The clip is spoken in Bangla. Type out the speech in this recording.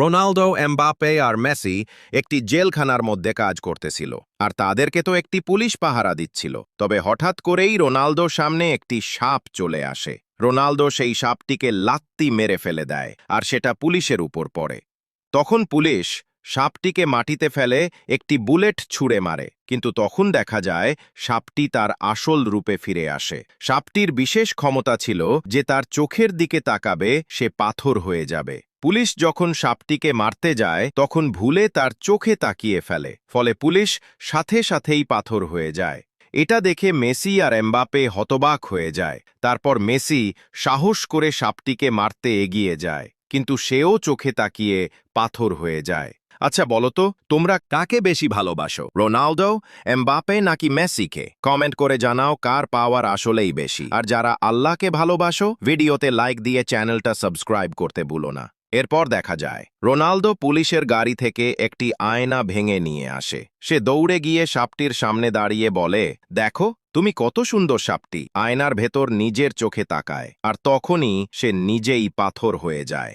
রোনালদো এমবাপে আর মেসি একটি জেলখানার মধ্যে কাজ করতেছিল, আর তাদেরকে তো একটি পুলিশ পাহারা দিচ্ছিল। তবে হঠাৎ করেই রোনালদোর সামনে একটি সাপ চলে আসে। রোনালদো সেই সাপটিকে লাত্তি মেরে ফেলে দেয়, আর সেটা পুলিশের উপর পড়ে। তখন পুলিশ সাপটিকে মাটিতে ফেলে একটি বুলেট ছুঁড়ে মারে, কিন্তু তখন দেখা যায় সাপটি তার আসল রূপে ফিরে আসে। সাপটির বিশেষ ক্ষমতা ছিল যে তার চোখের দিকে তাকাবে সে পাথর হয়ে যাবে। পুলিশ যখন সাপটিকে মারতে যায়, তখন ভুলে তার চোখে তাকিয়ে ফেলে, ফলে পুলিশ সাথে সাথেই পাথর হয়ে যায়। এটা দেখে মেসি আর এমবাপে হতবাক হয়ে যায়। তারপর মেসি সাহস করে সাপটিকে মারতে এগিয়ে যায়, কিন্তু সেও চোখে তাকিয়ে পাথর হয়ে যায়। আচ্ছা বলতো তোমরা কাকে বেশি ভালোবাসো, রোনালদো এমবাপে নাকি মেসিকে? কমেন্ট করে জানাও কার পাওয়ার আসলেই বেশি। আর যারা আল্লাহকে ভালোবাসো, ভিডিওতে লাইক দিয়ে চ্যানেলটা সাবস্ক্রাইব করতে ভুলো না। এরপর দেখা যায়, রোনালদো পুলিশের গাড়ি থেকে একটি আয়না ভেঙে নিয়ে আসে। সে দৌড়ে গিয়ে সাপটির সামনে দাঁড়িয়ে বলে, দেখো, তুমি কত সুন্দর সাপটি। আয়নার ভেতর নিজের চোখে তাকায়, আর তখনই সে নিজেই পাথর হয়ে যায়।